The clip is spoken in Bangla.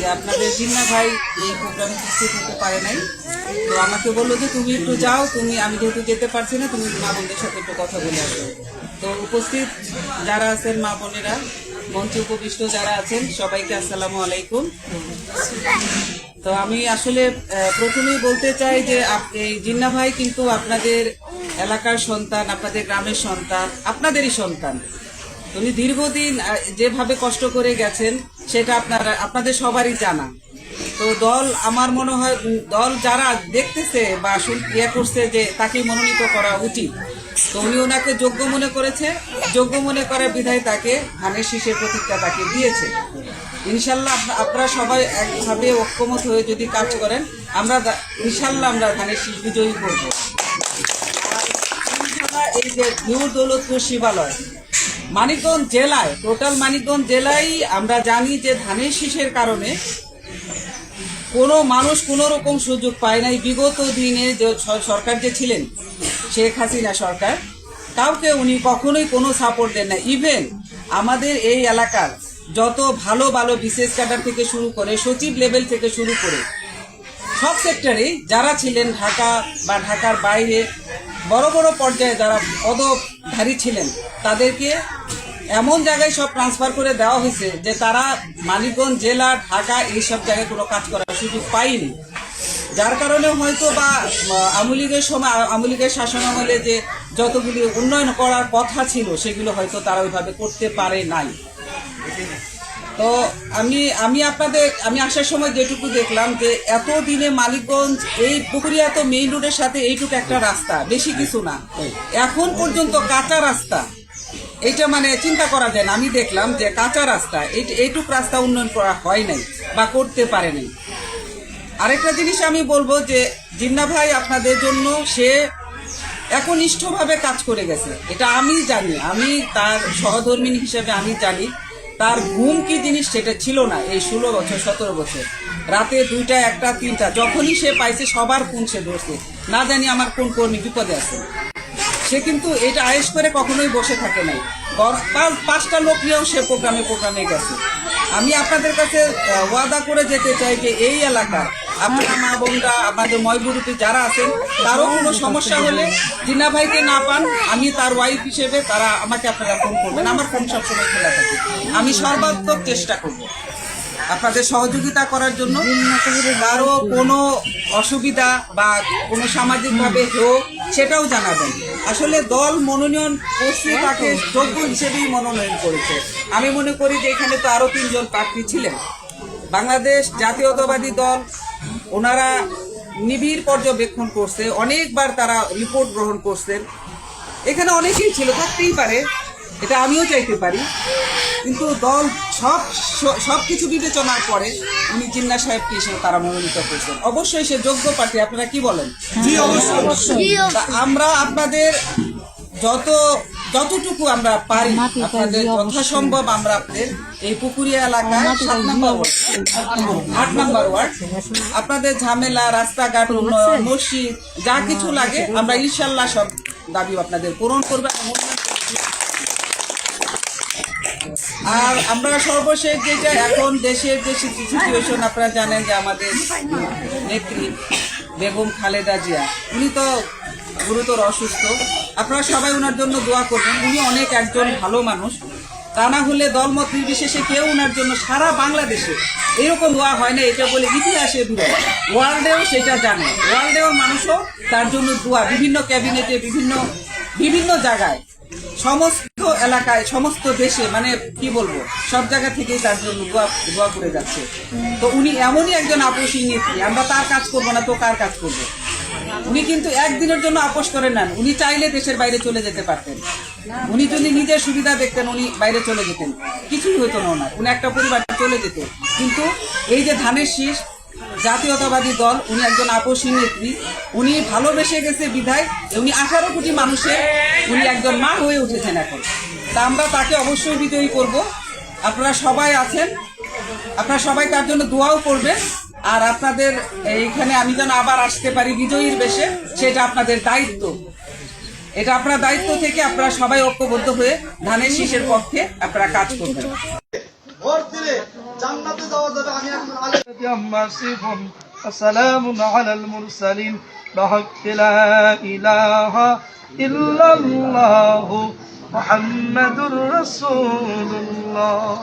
যে আপনাদের জিন্না ভাই এই প্রোগ্রামে উপস্থিত হতে পারে নাই। তো আমাকে বলল যে, তুমি একটু যাও, তুমি, আমি যেহেতু যেতে পারছি না, তুমি মা বোনদের সাথে একটু কথা বলে আসো। তো উপস্থিত যারা আছেন মা বোনেরা, মঞ্চে উপবিষ্ট যারা আছেন, সবাইকে আসসালামু আলাইকুম। তো আমি আসলে প্রথমেই বলতে চাই যে এই জিন্না ভাই কিন্তু আপনাদের এলাকার সন্তান, আপনাদের গ্রামের সন্তান, আপনাদেরই সন্তান। উনি দীর্ঘদিন যেভাবে কষ্ট করে গেছেন, সেটা আপনারা, আপনাদের সবারই জানা। তো দল, আমার মনে হয় দল যারা দেখতেছে বা ইয়ে করছে যে তাকে মনোনীত করা উচিত। তো উনি ওনাকে যোগ্য মনে করেছে। যোগ্য মনে করে বিধায় তাকে ধানের শীষের প্রতীকটা তাকে দিয়েছে। ইনশাল্লাহ আপনারা সবাই একভাবে ঐক্যমত হয়ে যদি কাজ করেন, আমরা ইনশাল্লাহ আমরা ধানের শীষ বিজয়ী করব। এই যে নিউ দৌলতপুর শিবালয় মানিকগঞ্জ জেলায় টোটাল মানিকগঞ্জ জেলায় আমরা জানি যে ধানের শীষের কারণে কোনো মানুষ কোনো রকম সুযোগ পায় নাই। বিগত দিনে যে সরকার যে ছিলেন, শেখ হাসিনা সরকার, কাউকে উনি কখনোই কোনো সাপোর্ট দেন না ইভেন আমাদের এই এলাকার যত ভালো ভালো বিশেষ ক্যাডার থেকে শুরু করে, সচিব লেভেল থেকে শুরু করে, সব সেক্টরেই যারা ছিলেন ঢাকা বা ঢাকার বাইরে, বড় বড় পর্যায়ে যারা পদধারী ছিলেন, তাদেরকে এমন জায়গায় সব ট্রান্সফার করে দেওয়া হয়েছে যে তারা মানিকগঞ্জ জেলা ঢাকা এইসব জায়গায় কোনো কাজ করার সুযোগ পায়নি। যার কারণে হয়তো বা আওয়ামী লীগের সময় আওয়ামী লীগের শাসন আমলে যে যতগুলি উন্নয়ন করার কথা ছিল সেগুলো হয়তো তারা ওইভাবে করতে পারে নাই। তো আমি আমি আপনাদের আমি আসার সময় যেটুকু দেখলাম যে এত দিনে মালিকগঞ্জ এই পুকুরিয়া তো মেইন রোডের সাথে এইটুকু একটা রাস্তা বেশি কিছু না। এখন পর্যন্ত কাঁচা রাস্তা। এইটা মানে চিন্তা করা যায় না। আমি দেখলাম যে কাঁচা রাস্তা, এই- এইটুক রাস্তা উন্নয়ন করা হয় নাই বা করতে পারে নাই। আরেকটা জিনিস আমি বলব যে, জিন্না ভাই আপনাদের জন্য সে একনিষ্ঠভাবে কাজ করে গেছে। এটা আমি জানি, আমি তার সহধর্মিনী হিসেবে আমি জানি, তার ঘুম কি জিনিস সেটা ছিল না এই ষোলো বছর, সতেরো বছর। রাতে দুইটা, একটা, তিনটা, যখনই সে পাইছে সবার ফোন সে ধরছে। না জানি আমার কোন কর্মী বিপদে আছে। সে কিন্তু এটা আয়েস করে কখনোই বসে থাকে নাই। পাঁচ- পাঁচটা লোক নিয়েও সে প্রোগ্রামে প্রোগ্রামে গেছে। আমি আপনাদের কাছে ওয়াদা করে যেতে চাই যে এই এলাকা আপনার মা বোনরা, আমাদের ময়বুরুপি যারা আছেন, তারও কোনো সমস্যা হলে জিনা ভাইকে না পান, আমি তার ওয়াইফ হিসেবে তারা আমাকে আপনারা ফোন করবেন। আমার ফোন সবসময় খোলা থাকে। আমি সর্বাত্মক চেষ্টা করব আপনাদের সহযোগিতা করার জন্য। কারও কোনো অসুবিধা বা কোনো সামাজিকভাবে হোক সেটাও জানাবেন। আসলে দল মনোনয়ন করছে তাকে যোগ্য হিসেবেই মনোনয়ন করেছে। আমি মনে করি যে এখানে তো আরও তিনজন প্রার্থী ছিলেন। বাংলাদেশ জাতীয়তাবাদী দল ওনারা নিবিড় পর্যবেক্ষণ করছে অনেকবার তারা রিপোর্ট গ্রহণ করছেন। এখানে অনেকেই ছিল থাকতেই পারে এটা আমিও চাইতে পারি। কিন্তু দল সব সব কিছু বিবেচনার পরে উনি জিন্না সাহেবকে এসে তারা মনোনীত করেছেন। অবশ্যই সে যোগ্য প্রার্থী আপনারা কি বলেন? আমরা আপনাদের যত যতটুকু আমরা পারি আপনাদের যথাসম্ভব আমরা আপনাদের এই পুকুরিয়া এলাকায় সাত নম্বর আট নম্বর ওয়ার্ড। আপনাদের ঝামেলা রাস্তাঘাট উন্নয়ন মসজিদ যা কিছু লাগে আমরা ইনশাল্লাহ সব দাবি আপনাদের পূরণ করব আর আমরা সর্বশেষ যেটা এখন দেশের যে সিচুয়েশন আপনারা জানেন যে আমাদের নেত্রী বেগম খালেদা জিয়া, উনি তো গুরুতর অসুস্থ। আপনারা সবাই ওনার জন্য দোয়া করবেন, উনি অনেক একজন ভালো মানুষ। তা না হলে দলমত নির্বিশেষে কেউ ওনার জন্য সারা বাংলাদেশে এরকম দোয়া হয় না, এটা বলে ইতিহাসে দূরে ওয়ার্ল্ডেও সেটা জানে। ওয়ার্ল্ডেও মানুষও তার জন্য দোয়া। বিভিন্ন ক্যাবিনেটে বিভিন্ন বিভিন্ন জায়গায় সমস্ত এলাকায় সমস্ত দেশে মানে কি বলব, সব জায়গা থেকেই তার জন্য দোয়া দোয়া করে যাচ্ছে। তো উনি এমনই একজন আপোষী নেত্রী, আমরা তার কাজ করব না, তো কার কাজ করব? উনি কিন্তু একদিনের জন্য আপোষ করেন না, উনি চাইলে দেশের বাইরে চলে যেতে পারতেন। উনি যদি নিজের সুবিধা দেখতেন, উনি বাইরে চলে যেতেন। কিছুই হতো না উনি একটা পরিবার চলে যেত কিন্তু এই যে ধানের শীষ জাতীয়তাবাদী দল, উনি একজন আপোষী নেত্রী। উনি ভালোবেসে গেছে বিধায়, উনি আঠারো কোটি মানুষের, উনি একজন মা হয়ে উঠেছেন এখন। তা আমরা তাকে অবশ্যই বিজয়ী করব। আপনারা সবাই আছেন। আপনারা সবাই তার জন্য দোয়াও করবেন। আর আপনাদের এইখানে আমি যেন আবার আসতে পারি বিজয়ীর বেশে, সেটা আপনাদের দায়িত্ব। এটা আপনার দায়িত্ব থেকে আপনারা সবাই ঐক্যবদ্ধ হয়ে ধানের শীষের পক্ষে আপনারা কাজ করবেন। জান্নাতে যাওয়া যাবে আমি একজন আলেম عما يصفون وسلام على المرسلين بحق لا إله إلا الله محمد رسول الله